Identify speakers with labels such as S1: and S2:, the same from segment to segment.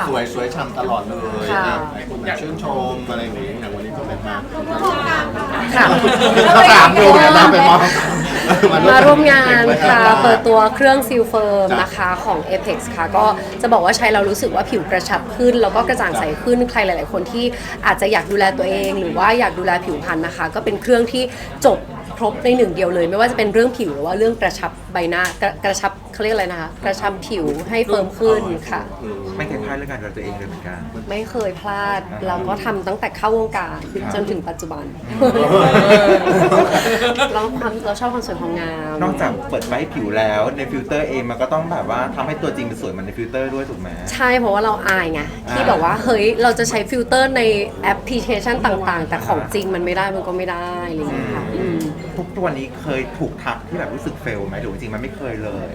S1: ค่ะ
S2: สวยสวยฉ่ำตลอดเลย
S1: ค่ะ
S2: หลายคนแบบชื่นชมอะไรอย่างเงี้ยอย่างวันนี้ก็แบบมา
S1: ค่ะ
S2: ก็ถามดูนะนะไปมอง
S1: มาร่วมงานค่ะ เปิด
S2: ตัว
S1: ตัวเครื่องซิลเฟิร์ม
S2: จ้ะ
S1: นะคะของ Apex ค่ะ ก็จะบอกว่าใช้เรารู้สึกว่าผิวกระชับขึ้น แล้วก็กระจ่างใสขึ้นใครหลาย ๆ คนที่อาจจะอยากดูแลตัวเอง หรือว่าอยากดูแลผิวพรรณนะคะ ก็เป็นเครื่องที่จบ ครบในหนึ่งเดียวเลย ไม่ว่าจะเป็นเรื่องผิวหรือว่าเรื่องกระชับใบหน้ากระกระชับเขาเรียกอะไรนะคะ กระชับผิวให้เฟิร์มขึ้นค่ะ
S3: ไม่เคยพลาดเรื่องการดูแลตัวเองเลยเหมือนกัน
S1: ไม่เคยพลาดเราก็ทำตั้งแต่เข้าวงการจนถึงปัจจุบันเราทำเราชอบความสวยความงาม
S3: นอกจากเปิดไฟให้ผิวแล้วในฟิลเตอร์เองมันก็ต้องแบบว่าทำให้ตัวจริงมันสวยเหมือนในฟิลเตอร์ด้วยถูกไหม
S1: ใช่เพราะว่าเราอายไงที่แบบว่าเฮ้ยเราจะใช้ฟิลเตอร์ในแอปพลิเคชันต่างๆ แต่ของจริงมันไม่ได้มันก็ไม่ได้อะไรอย่างเงี้ยค่ะอืม
S3: ทุกตัวนี้เคยถูกทักที่แบบรู้สึกเฟลไหมหรือว่าจริงๆมันไม่เคยเลย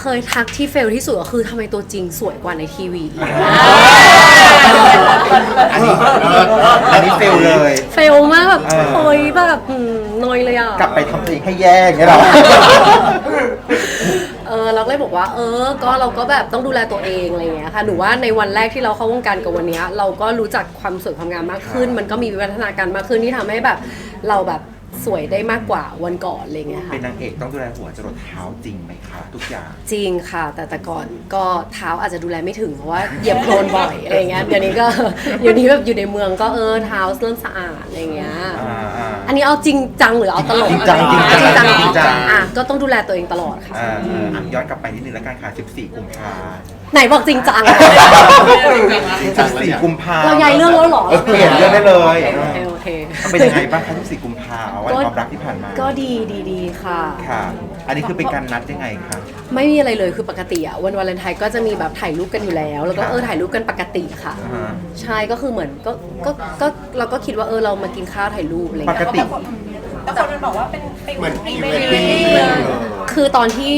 S1: เคยทักที่เฟลที่สุดก็คือทำไมตัวจริงสวยกว่าในทีวีอีก
S3: อันนี้อันนี้เฟลเลย
S1: เฟลมากแบบ
S3: เออ
S1: เฮ้ยแบบอืมนอยเลยอะ
S3: กลับไปทำตัวเองให้แย่อย่างเงี้ยเหรอ
S1: เออเราก็เลยบอกว่า เออ ก็เราก็แบบต้องดูแลตัวเองอะไรอย่างเงี้ยค่ะหนูว่าในวันแรกที่เราเข้าวงการกับวันเนี้ย เราก็รู้จักความสวยความงามมากขึ้น มันก็มีวิวัฒนาการมากขึ้นที่ทำให้แบบ เราแบบ สวยได้มากกว่าวันก่อนอะไรอย่างเงี้ยค่ะ
S3: เป็นนางเอกต้องดูแลหัวจรดเท้าจริงไหมคะทุกอย่าง
S1: จริงค่ะ แต่แต่ก่อนก็เท้าอาจจะดูแลไม่ถึงเพราะว่าเหยียบโคลนบ่อยอะไรเงี้ยเดี๋ยวนี้ก็เดี๋ยวนี้แบบอยู่ในเมืองก็เออเท้าเริ่มสะอาดอะไรเงี้ย
S3: อ่าอ่า
S1: อันนี้เอาจริงจังหรือเอาตลก
S3: จริงจังจริงจัง
S1: จริงจัง
S3: จริงจัง
S1: อะก็ต้องดูแลตัวเองตลอดค่ะ
S3: อ่าอ่าย้อนกลับไปนิดนึงแล้วกันค่ะ14 กุมภา
S1: ไหนบอกจริงจัง
S3: 14 กุมภา
S1: เราย้ายเรื่องแล้วเหรอ
S3: เปลี่ยนเรื่องได้เลย
S1: โอเคโอเค
S3: เป็นยังไงบ้างคะ14กุมภาวันความรักที่ผ่านมา
S1: ก็ดีดีดีค่ะ
S3: ค่ะ อันนี้คือเป็นการนัดยังไงคะ
S1: ไม่มีอะไรเลยคือปกติอะวันวาเลนไทน์ก็จะมีแบบถ่ายรูปกันอยู่แล้ว แล้วก็เออถ่ายรูปกันปกติค่ะ
S3: อ่าฮะ
S1: ใช่ก็คือเหมือนก็ก็ก็เราก็คิดว่าเออเรามากินข้าวถ่ายรูปอะไร
S3: ป
S1: เงี้
S3: ก
S1: ย
S3: ติ
S4: แต่คนมันบอกว่าเป็นเป็น
S2: เหมือน
S4: พรี
S2: พรี
S4: เว
S2: เว
S4: ด
S2: ด
S4: ดิ้
S2: ดิ้
S4: ง
S2: ง
S4: เลย
S1: คือตอนที่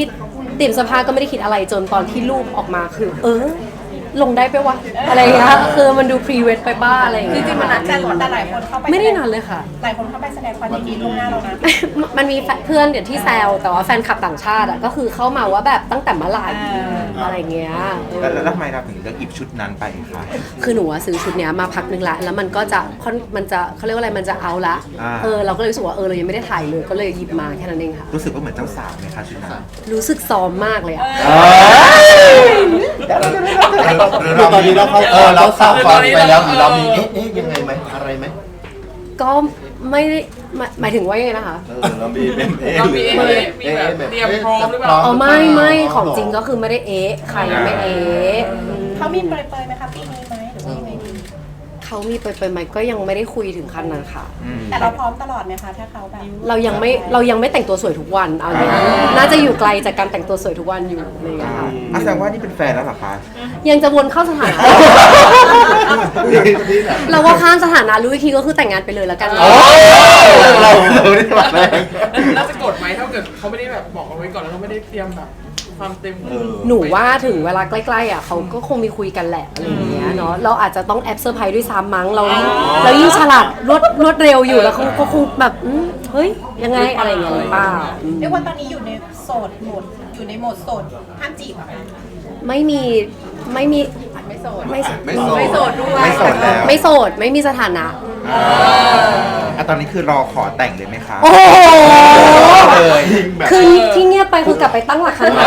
S1: เตรียมเสื้อผ้าก็ไม่ได้คิดอะไรจนตอนที่รูปออกมาคือ เออ ลงได้ไปวะอะไรเงี้ยคือมันดูพรีเวทไปบ้าอะไรอย่าง
S4: จ
S1: เงี้ย
S4: ริงๆมันนัดกันแต่หลายคนเข้าไป
S1: ไม่ได้นานเลยค่ะ
S4: หลายคนเข้าไปแสดงความยินดีล่วงหน้าเรานะ
S1: มันมีแฟนเพื่อนเดี๋ยวที่แซวแต่ว่าแฟนคลับต่างชาติอะก็คือเข้ามาว่าแบบตั้งแต่เมื่อไหร่อะไรเงี้ยเออ
S3: แล้วแล้วทำไมเราถึงเลือกหยิบชุดนั้นไปคะ
S1: คือหนูอะซื้อชุดเนี้ยมาพักหนึ่งละแล้วมันก็จะค่อนมันจะเขาเรียกว่าอะไรมันจะเอาละ
S3: อ่า
S1: เออเราก็เลยรู้สึกว่าเออเรายังไม่ได้ถ่ายเลยก็เลยหยิบมาแค่นั้นเองค่ะ
S3: รู้สึกว่าเหมือนเจ้าสาวไหมคะชุดนั้น
S1: รู้สึกซ้อมมากเลยอะ
S2: คือ ตอนนี้เราเข้าเออเราเข้าฟอนไปแล้วหรือเรามีเอ๊ะเอ๊ะยังไงไหมอะไรไหม
S1: ก็ไม่ได้หมายหมายถึงว่ายังไงนะคะ
S2: เออเรามีเป็นเอ๊ะ
S5: เรามี
S2: หรือ
S5: เอ๊ะมีแบบเตรียมพร้อมหรือเปล่า
S1: อ๋อไม่ไม่ของจริงก็คือไม่ได้เอ๊ะใครยังไม่เอ๊ะอืม
S4: เขามีเปรยๆไหมคะปี
S1: เขามีไปไปไหมก็ยังไม่ได้คุยถึงขั้นนั้นค่ะ
S3: อืม
S4: แต่เราพร้อมตลอดไหมคะ ถ้าเขาแบบ
S1: เรายังไม่เรายังไม่แต่งตัวสวยทุกวันเอาอย่างนี้น่าจะอยู่ไกลจากการแต่งตัวสวยทุกวันอยู่อะไรอย่างเงี้ยค่ะ
S3: อะแสดงว่านี่เป็นแฟนแล้วเหรอคะ
S1: ยังจะวนเข้าสถานะ เราว่าข้ามสถานะรู้อีกทีก็คือแต่งงานไปเลยแล้วกัน
S3: โอ้เราเราได้แบบแรก
S5: น่าจะกดไหมถ้าเกิดเขาไม่ได้แบบบอกเอาไว้ก่อนแล้วเขาไม่ได้เตรียมแบบ ความเต็ม
S2: เออ
S1: หนูว่าถึงเวลาใกล้ๆอะเขาก็คงมีคุยกันแหละอะไรอย่างเงี้ยเนาะเราอาจจะต้องแอบเซอร์ไพรส์ด้วยซ้ำมั้งเราเรายิ่งฉลาดรวดรวดเร็วอยู่แล้วเขาก็คงแบบอืมเฮ้ยยังไงอะไรอย่างเงี้ยหรือเปล่าอืม
S4: เรียกว่าตอนนี้อยู่ในโสดโหมด อยู่ในโหมดโสดห้ามจีบอะคะ
S1: ไม่มีไม่มี
S4: ไม่โสด
S1: ไม่
S2: ไม่โสด
S4: ไม่โสดด้วย
S3: ไม่โสดแล้ว
S1: ไม่โสดไม่มีสถานะ
S3: อ่ะตอนนี้คือรอขอแต่งเลยไหมคะ
S1: โอ้โห
S3: เลย
S2: แบบ
S1: คือที่เงียบไปคือกลับไปตั้งหลักครั้งใหม่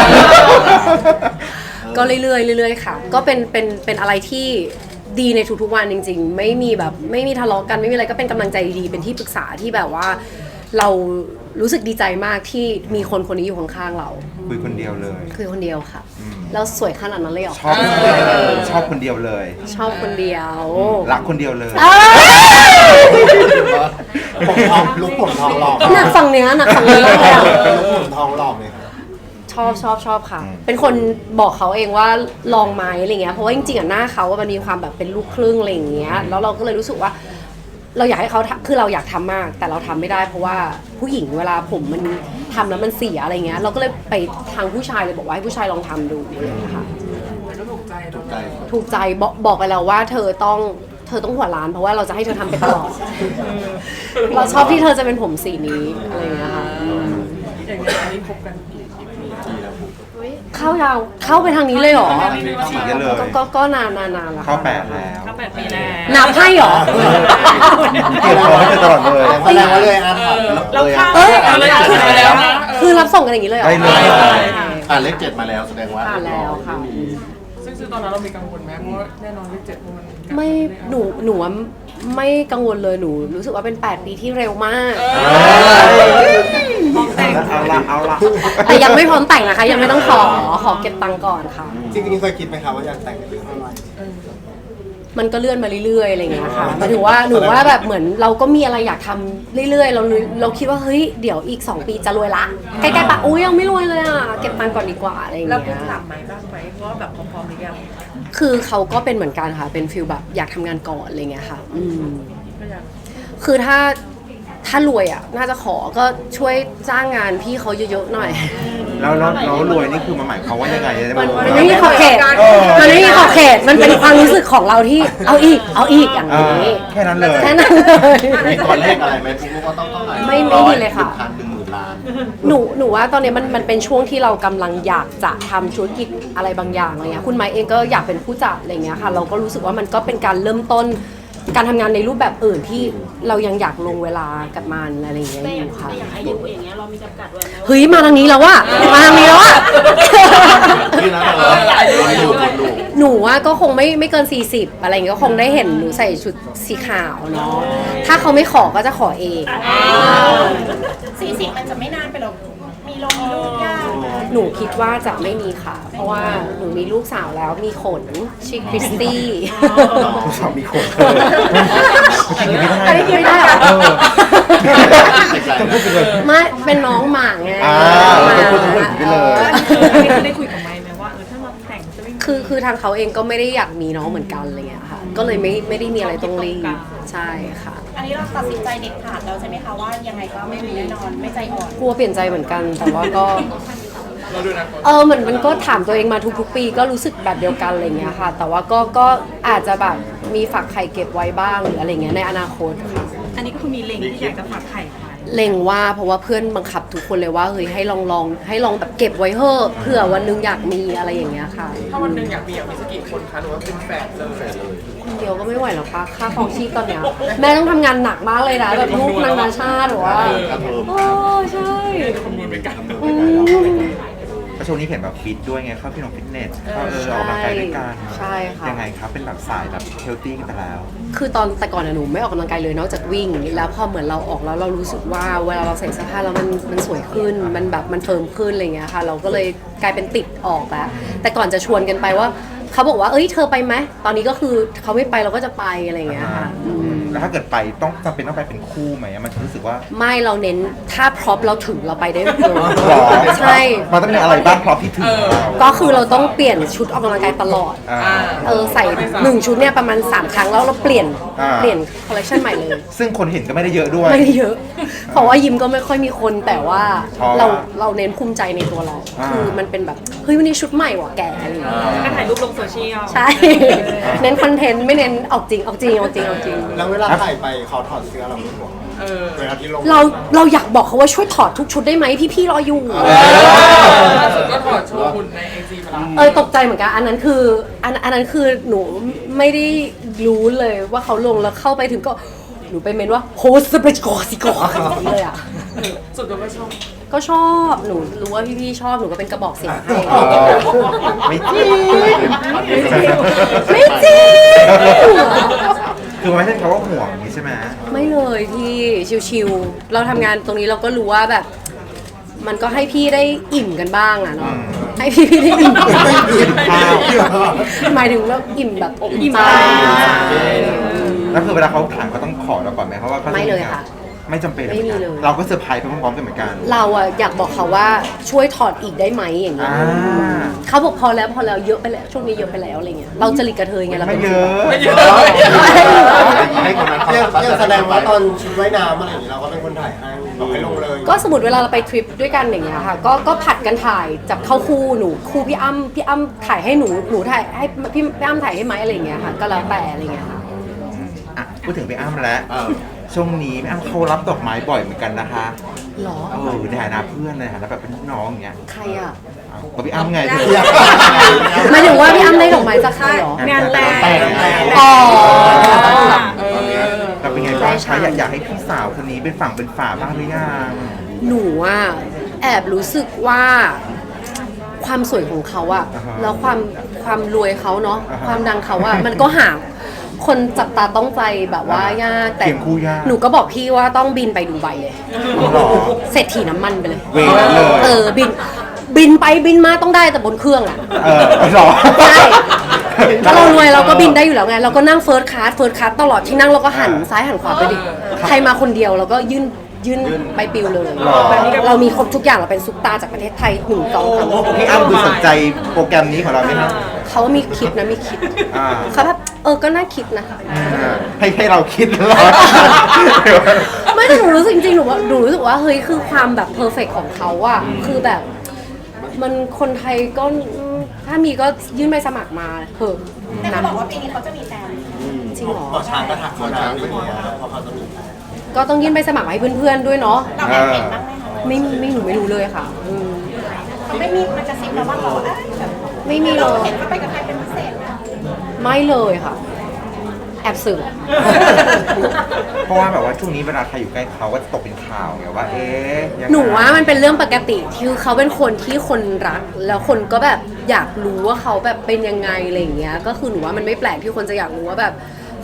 S1: ก็เรื่อยๆเรื่อยๆค่ะ ก็เป็นเป็นเป็นอะไรที่ดีในทุกๆวันจริง ๆ ไม่มีแบบไม่มีทะเลาะกันไม่มีอะไรก็เป็นกำลังใจดีๆเป็นที่ปรึกษาที่แบบว่า เรารู้สึกดีใจมากที่มีคนคนนี้อยู่ข้างๆเรา
S3: คุยคนเดียวเลย
S1: คือคนเดียวค่ะ
S3: อืม
S1: แล้วสวยขนาดนั้นเลยเหรอ
S3: ชอบคนเดียวเลยชอบคนเดียวเลย
S1: ชอบคนเดียว
S3: รักคนเดียวเลย
S1: อ้าว
S2: ผมทองลูกผมทองหลอก
S1: หนักฝั่งเนี้ยหนักฝั่งนี้เลยอะ
S2: ลูกผมทองหลอกเลยครับ
S1: ชอบชอบชอบค่ะ
S3: อืม
S1: เป็นคนบอกเขาเองว่าลองไหมอะไรเงี้ย เพราะว่าจริงๆอะหน้าเขาอะมันมีความแบบเป็นลูกครึ่งอะไรอย่างเงี้ย แล้วเราก็เลยรู้สึกว่า เราอยากให้เขาทำคือเราอยากทำมาก แต่เราทำไม่ได้ เพราะว่าผู้หญิงเวลาผมมันทำแล้วมันเสียอะไรเงี้ย เราก็เลยไปทางผู้ชายเลยบอกว่าให้ผู้ชายลองทำดูอะไรอย่างเงี้ยค่ะ
S5: มันก็ถูกใจเรา
S2: ใจ
S1: ถูกใจบอกบอกไปแล้วว่าเธอต้องเธอต้องหัวล้านเพราะว่าเราจะให้เธอทำไปตลอด เราชอบที่เธอจะเป็นผมสีนี้อะไรอย่างเงี้ยค่ะอืม
S5: อย่างเงี้ยอันนี้คบกันกี่กี่ปี
S1: เข้ายาวเข้าไปทางนี้เลยเหรอ
S3: ฉีกกันเลย
S1: ก็ก็ก็นานนานนานแล้ว
S3: เข้า
S1: ค่ะ
S3: แปดแล้ว
S5: ก็แปดปีแล้ว
S1: นับให้เหรอ
S3: เก็บของให้เธอตลอดเลย
S2: แสดงว่าเลยอ่านเลยอะ
S1: เอ้ย
S5: เอาเลยจุดไปแล้วนะ
S1: คือรับส่งกันอย่างนี้เลยเหรอ
S3: ได้เลย
S2: อ่านเลขเจ็ดมาแล้วแสดงว่า
S1: ผ่านแล้วค่ะ
S5: ซึ่ง ซึ่งตอนนั้นเรามีกังวลไหมเพราะว่าแน่นอนเลขเจ็ดมัน
S1: ไม่หนูหนูว่าไม่กังวลเลยหนู รู้สึกว่าเป็น 8 ปีที่เร็วมาก
S3: เอาละเอาละ
S1: แต่ยังไม่พร้อมแต่งนะคะ ยังไม่ต้องขอขอเก็บตังค์ก่อนค่ะ
S6: จริงๆเคยคิดไหมครับว่าอยากแต่งหรือเท่าไหร่
S1: มันก็เลื่อนมาเรื่อยๆอะไรอย่างเงี้ยค่ะหมายถึงว่าหนูว่าแบบเหมือนเราก็มีอะไรอยากทำเรื่อยๆ เราเราคิดว่าเฮ้ยเดี๋ยวอีก 2 ปีจะรวยละใกล้ๆปะอุ้ยยังไม่รวยเลยอะเก็บตังค์ก่อนดีกว่าอะไรอย่าง
S4: เรา
S1: เงี้ย
S4: ถามไหมบ้างไหมว่าแบบพร้อมๆหรือยัง
S1: คือเขาก็เป็นเหมือนกันค่ะ เป็นฟิลแบบอยากทำงานก่อนอะไรเงี้ยค่ะ อืม
S5: ก็ยัง
S1: คือถ้า ถ้ารวยอะ น่าจะขอก็ช่วยจ้างงานพี่เขาเยอะๆหน่อย
S3: แล้วแล้วแล้วรวยนี่คือมันหมายความว่ายังไงจะได้
S1: มัน
S3: บอก
S1: มันไม่มีขอบเขตมันไม่มีขอบเขต มันเป็นความรู้สึกของเราที่เอาอีก เอาอีกอย่าง
S3: อ่า
S1: นี้
S3: แค่นั้นเลย
S1: แค่นั้นเลย
S2: มีตัวเลขอะไรไหมทุกว่าต้องเท่าไหร่
S1: ไม่ไม่มีเลยค่ะ
S2: หนึ่งพันหนึ่งหมื่นล้าน
S1: หนูหนูว่าตอนนี้มันมันเป็นช่วงที่เรากำลังอยากจะทำธุรกิจอะไรบางอย่างอะไรเงี้ยคุณไม้เองก็อยากเป็นผู้จัดอะไรเงี้ยค่ะ เราก็รู้สึกว่ามันก็เป็นการเริ่มต้น การทำงานในรูปแบบอื่นที่เรายังอยากลงเวลากับมันอะไรอย่างเงี้ยอยู่ค่ะ
S7: อย่างอายุอย่างเงี้ยเรามีจำกัดไว้ไหมว่า
S1: เฮ้ยมาทางนี้แล้วว่ะมาทางนี้แล้วว่ะ
S2: นี่นะเหรออายุคนดู
S1: หนูว่าก็คงไม่ไม่เกิน 40 อะไรอย่างเงี้ยก็คงได้เห็นหนูใส่ชุดสีขาวเนาะถ้าเขาไม่ขอก็จะขอเอง
S4: สี่สิบมันจะไม่นานไปหรอก มีลงมีลูกยาก
S1: หนูคิดว่าจะไม่มีค่ะ เพราะว่าหนูมีลูกสาวแล้วมีขนชื่อคริสตี้
S3: สามีคน
S1: อันนี้คิดไม่ได้เหรอ
S3: เออ
S1: ไม่เป็นน้องหมาไง
S3: อ่าเป็นคนพูดอย่างนี้เลย
S7: ได้คุยกับไมค์ไหมว่าเออถ้าเราแต่งจะไม่
S1: คือคือทางเขาเองก็ไม่ได้อยากมีน้องเหมือนกันอะไรเงี้ยค่ะ ก็เลยไม่ไม่ได้มีอะไรต้องรีบใช่ค่ะ
S4: อันนี้เราตัดสินใจเด็ดขาดแล้วใช่ไหมคะว่ายังไงก็ไม่มีแน่นอนไม่ใจอ่อน
S1: กลัวเปลี่ยนใจเหมือนกัน แต่ว่าก็
S5: เราดูนะ
S1: เออเหมือนมันก็ถามตัวเองมาทุกๆ ปีก็รู้สึกแบบเดียวกันอะไรเงี้ยค่ะ แต่ว่าก็ก็อาจจะแบบมีฝากไข่เก็บไว้บ้างหรืออะไรเงี้ยในอนาคตค่ะ
S7: อันนี้ก็คือมีเล็งที่อยากจะฝากไข่ไว้
S1: เล็งว่าเพราะว่าเพื่อนบังคับทุกคนเลยว่าเฮ้ยให้ลองลองให้ลองแบบเก็บไว้เถอะเผื่อวันหนึงอยากมีอะไรอย่างเงี้ยค่ะ
S5: ถ้าวันหนึ่งอยากมีอยากมีสักกี่คนคะหรือว่าเป็นแฝดเลย
S1: คนเดียวก็ไม่ไหวหรอกปะค่าครองชีพตอนเนี้ยแม่ต้องทำงานหนักมากเลยนะแบบลูกนางนาชาติหรือว่า
S2: ครับผม
S1: โอ้ใช่
S5: คำนวณไปกัน
S1: อืม
S3: ก็ช่วงนี้เห็นแบบฟิตด้วยไงเข้าพี่หนงฟิตเนสก็เออออกกำลังกายด้วยกัน
S1: ใช่ค่ะ
S3: ยังไงครับเป็นแบบสายแบบเฮลตี้กันไปแล้ว
S1: คือตอนแต่ก่อนอะหนูไม่ออกกำลังกายเลยนอกจากวิ่ง แล้วพอเหมือนเราออกแล้วเรารู้สึกว่าเวลาเราใส่เสื้อผ้าแล้วมันมันสวยขึ้นมันแบบมันเฟิร์มขึ้นอะไรเงี้ยค่ะ เราก็เลยกลายเป็นติดออกแล้วแต่ก่อนจะชวนกันไปว่า เขาบอกว่าเอ้ยเธอไปไหมตอนนี้ก็คือเขาไม่ไปเราก็จะไปอะไรเงี้ยค่ะอืม
S3: แล้วถ้าเกิดไปต้องจำเป็นต้องไปเป็นคู่ไหมมันจะรู้สึกว่า
S1: ไม่เราเน้นถ้าพร็อพเราถึงเราไปได้เลย
S3: หรอ
S1: ใช่
S3: มันต้องมีอะไรบ้างพร้อมที่ถึงเรา
S1: ก็คือเราต้องเปลี่ยนชุดออกกำลังกายตลอด
S3: อ่า
S1: เออใส่หนึ่งชุดเนี่ยประมาณ 3 ครั้งแล้วเราเปลี่ยน
S3: อ่า
S1: เปลี่ยนคอลเลคชันใหม่เลย
S3: ซึ่งคนเห็นก็ไม่ได้เยอะด้วย
S1: ไม่ได้เยอะ เพราะว่ายิมก็ไม่ค่อยมีคนแต่ว่า
S3: ชอบ
S1: เราเราเน้นภูมิใจในตัวเรา
S3: อ่า
S1: คือมันเป็นแบบเฮ้ยวันนี้ชุดใหม่ว่ะแกอะไรอย่างเงี้ย
S7: ก็ถ่ายรูปลงโซเชียล
S1: ใช่ เน้นคอนเทนต์ไม่เน้นออกจริงออกจริงออกจริงออกจริง
S6: แล้วเวลาถ่ายไปเขาถอดเสื้อเราไม่ห่วง
S5: เออ
S6: เวลาที่ลง
S1: เราเราอยากบอกเขาว่าช่วยถอดทุกชุดได้ไหมพี่ๆรออยู่
S5: ล่าสุดก็ถอดโชว์หุ่นในไอจีมาแล้ว
S1: เออตกใจเหมือนกัน อันนั้นคืออันอันนั้นคือหนูไม่ได้รู้เลยว่าเขาลงแล้วเข้าไปถึงก็ห นูไปเมนว่าโฮสเปรกอสิกอเลยอะ
S5: สุดตัวก็ชอบ
S1: ก็ชอบ หนูรู้ว่าพี่ๆชอบ หนูก็เป็นกระบอกเสียงให้
S3: ไม่จริง
S1: ไม่จริง
S3: คือไม่ใช่เขาว่าห่วงอย่างนี้ใช่ไหม
S1: ไม่เลยพี่ชิวๆเราทำงานตรงนี้เราก็รู้ว่าแบบ มันก็ให้พี่ได้อิ่มกันบ้างอะเนาะให้พี่ๆได้อิ่ม
S3: ข้าว
S1: หมายถึงว่าอิ่มแบบอิ่มใจ
S3: แล้วคือเวลาเขาถามเขาต้องขอเราก่อนไหมเพราะว่าขา
S1: ไม่เลยค่ะ
S3: ไม่จำเป็น
S1: ไม่มีเลย
S3: เราก็เซอร์ไพรส์ไปพร้อมๆกันเหมือนกัน
S1: เราอะอยากบอกเขาว่าช่วยถอดอีกได้ไหมอย่างเงี้ย
S3: อ่า
S1: เขาบอกพอแล้วพอแล้วเยอะไปแล้วช่วงนี้เยอะไปแล้วอะไรเงี้ยเราจะหลีกกระเทยไงเรา
S3: ไม่
S1: เป็น
S3: เยอะ
S5: ไม่เยอะ
S2: ให้คนนั้นเขา
S6: ยัง
S2: เขา
S6: ยังแสดงว่าตอนชุดว่ายน้ำอะไรอย่างนี้เราก็เป็นคนถ่ายให้บอกให้ลงเลย
S1: ก็สมมติเวลาเราไปทริปด้วยกันอย่างเงี้ยค่ะก็ก็ผัดกันถ่ายจับเข้าคู่หนูคู่พี่อ้ำพี่อ้ำถ่ายให้หนูหนูถ่ายให้พี่พี่อ้ำถ่ายให้ไหมอะไรเงี้ยค่ะก็แล้วแต่อะไรเงี้ยค่ะ
S3: อะ พูดถึงพี่อ้ำแล้ว
S2: เออ
S3: ช่วงนี้แม่อ้ำเขารับดอกไม้บ่อยเหมือนกันนะคะ
S1: หรอ
S3: เออในฐานะเพื่อนในฐานะแบบเป็นลูกน้องอย่างเงี้ย
S1: ใครอะ
S3: อ้าวก็พี่อ้ำไง
S1: หมายถึงว่าพี่อ้ำได้ดอกไม้จากใครเหรอ
S7: งานแต่ง
S1: อ๋อ
S5: เออ
S3: เราเป็นไงบ้างคะอยากอยากให้พี่สาวคนนี้เป็นฝั่งเป็นฝาบ้างหรือยัง
S1: หนูอะแอบรู้สึกว่าความสวยของเขาอะ
S3: อ่าฮะ
S1: แล้วความความรวยเขาเนาะ
S3: อ่าฮะ
S1: ความดังเขาอะมันก็หา คนจับตาต้องใจแบบว่า
S3: อ่ายา
S1: กแต่
S3: เคียงคู่ยาก
S1: หนูก็บอกพี่ว่าต้องบินไปดูใบเลย
S3: หรอ
S1: เศรษฐีน้ำมันไปเลย
S3: เวรนั้นเลย
S1: เออบิน บินไปบินมาต้องได้แต่บนเครื่องอะ
S3: เออหรอ
S1: ใช่ถ้าเรารวยเราก็บินได้อยู่แล้วไง เราก็นั่งเฟิร์สคลาสเฟิร์สคลาสตลอดที่นั่งเราก็หันซ้ายหันขวาไปดิใครมาคนเดียวเราก็ยื่นยื่นใบปลิวเลย
S3: หรอ
S1: เรามีครบทุกอย่างเราเป็นซุปตาจากประเทศไทยหนึ่งกองทัพ
S3: พี่อ้ำคือสนใจโปรแกรมนี้ของเราไหมครับ
S1: เขามีคิดนะมีคิด
S3: อ่า
S1: เขาแบบ เออก็น่าคิดนะ
S3: อ่าให้ให้เราคิดเหรอ
S1: ไม่แต่หนูรู้สึกจริงๆหนูว่าหนูรู้สึกว่าเฮ้ยคือความแบบเพอร์เฟกของเขาอะคือแบบ มันคนไทยก็ถ้ามีก็ยื่นใบสมัครมาเถอะ
S4: แต่เขา
S1: นะ
S4: บอกว่าปีนี้เขาจะมีแฟน
S1: จริงเหรอ
S6: หมอช้างก็ทักเขานะเป็นอย่างเงี้ยเพราะเขาจะมี
S1: ก็ต้องยื่นใบสมัครให้เพื่อนๆด้วยเนาะ
S4: เราแอบเห็นบ้างไหมคะ
S1: ไม่ไม่หนูไม่รู้เลยค่ะอืม
S4: เขาไม่มีมันจะซิบแล้วว่าเราเอ้ยแบบ
S1: ไม่มีเล
S4: เรา
S1: ย
S4: เห็นเขาไปกับใครเป็นพิเศษนะ
S1: ไม่เลยค่ะ แอบสื่อ
S3: เพราะว่าแบบว่าช่วงนี้เวลาใครอยู่ใกล้เขาก็จะตกเป็นข่าวไงว่า เอ๊ะยังไง
S1: หนูว่ามันเป็นเรื่องปกติที่เขาเป็นคนที่คนรัก แล้วคนก็แบบอยากรู้ว่าเขาแบบเป็นยังไงอะไรอย่างเงี้ยก็คือหนูว่ามันไม่แปลกที่คนจะอยากรู้ว่าแบบ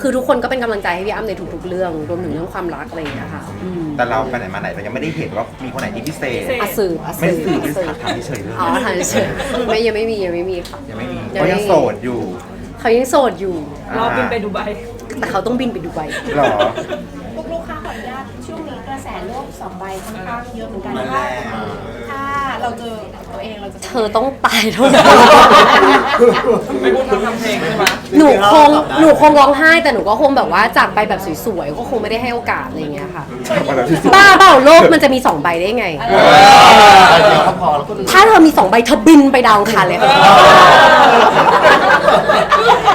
S1: คือทุกคนก็เป็นกำลังใจให้พี่อ้ำในทุกๆเรื่องรวมถึงเรื่องความรักอะไรอย่างเงี้ยค่ะอืม
S3: แต่เราไปไหนมาไหนเรายังไม่ได้เห็นว่ามีคนไหนที่พิเศษ
S1: อาสื่ออา
S3: ไม่
S1: สื่อ
S3: สื่อ
S1: อาสื่อ
S3: ถามเฉยๆเลย
S1: อ๋อทางเฉยๆไม่ยังไม่มียังไม่มีค่ะ
S3: ยังไม่มี
S1: ยัง
S3: เขา
S1: ไม่
S3: ยังโสดอยู่
S1: เขายังโสดอยู่
S7: รอบินไปดูไบ
S1: แต่เขาต้องบินไปดูใบ
S3: หรอ
S4: ลูกลูกค้าขออนุญาตช่วงนี้กระแสโลกสองใบค่อนข้างเยอะเหมือนกัน
S6: มัน
S4: ถ้า
S6: แรง
S4: ถ้า เราเจอตัวเองเราจะ
S1: เธอต้องตายเท่านั้น
S5: ไม่พูดทำทำเพลงใช่ไหม
S1: หนูคงหนูคงร้องไห้แต่หนูก็คงแบบว่าจากไปแบบสวยๆก็คงไม่ได้ให้โอกาสอะไรอย่างเงี้ยค่ะ บ้าเปล่าโลกมันจะมีสองใบได้ไง
S6: เดียวก็พอแล้วก็
S1: ถ้าเธอมีสองใบเธอบินไปดาวอังคารเลยค่ะ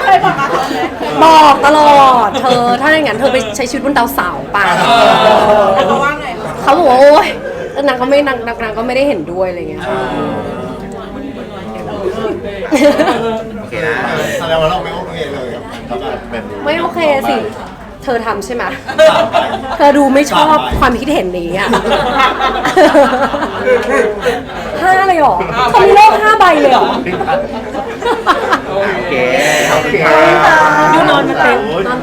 S4: เคยบอกมาเขาไหม
S1: บอกตลอด เธอถ้าอย่างนั้นเธอไปใช้ชีวิตบนดาวเสาร์ป่ะ
S4: แล้วเขาว่าไงคะ
S1: เขาบอกว่าโอ๊ย แต่นางก็ไม่นางนางนางก็ไม่ได้เห็นด้วยอะไรเงี้ย
S3: โอเคนะ
S6: แสดงว่าเราไม่โอเคเลยกับการเป็น
S1: ไม่โอเคสิ เธอทำใช่ไหมเธอดูไม่ชอบความคิดเห็นนี้อะห้าเลยเหรอเขามีโลกห้าใบเลยเหรอ
S3: โอเคขอบคุณค่ะ
S1: ดูนอนมาเต็มนอนเต็ม